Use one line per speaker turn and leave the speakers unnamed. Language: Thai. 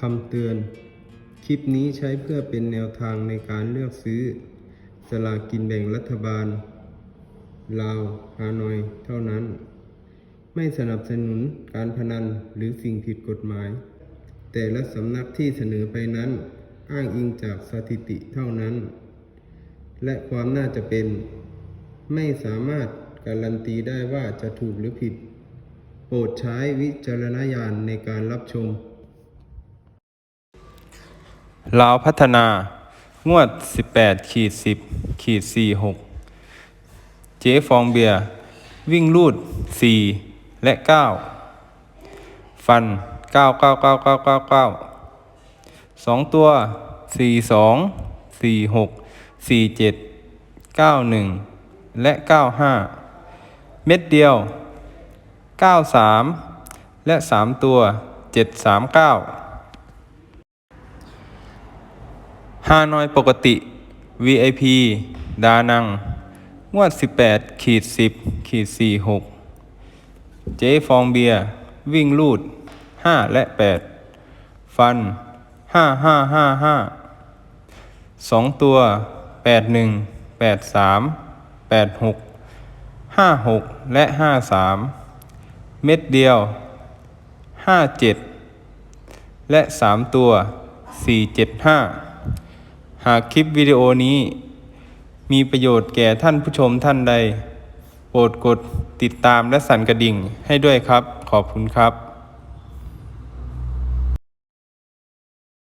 คำเตือน คลิปนี้ใช้เพื่อเป็นแนวทางในการเลือกซื้อ สลากกินแบ่งรัฐบาล ลาวฮานอย เท่านั้น ไม่สนับสนุนการพนันหรือสิ่งผิดกฎหมาย แต่ละสำนักที่เสนอไปนั้น อ้างอิงจากสถิติเท่านั้น และความน่าจะเป็น ไม่สามารถการันตีได้ว่าจะถูกหรือผิด โปรดใช้วิจารณญาณในการรับชม
ลาวพัฒนา งวด 18ขีด10ขีด46 เจ๊ฟองเบียร์ วิ่งลูด 4 และ 9 ฟัน 9999999 2ตัว 42 46 47 91 และ 95 เม็ดเดียว 93 และ 3 ตัว 739 ฮานอยปกติ VIP ดานัง งวด 18ขีด10ขีด46 เจฟองเบียร์วิ่งลูด 5 และ 8 ฟัน 5 5 5 5 2 ตัว 81 83 86 56 และ 53 เม็ดเดียว 57 และ 3 ตัว 475 หากคลิปวิดีโอนี้ มีประโยชน์แก่ท่านผู้ชมท่านใด โปรดกดติดตามและสั่นกระดิ่งให้ด้วยครับ ขอบคุณครับ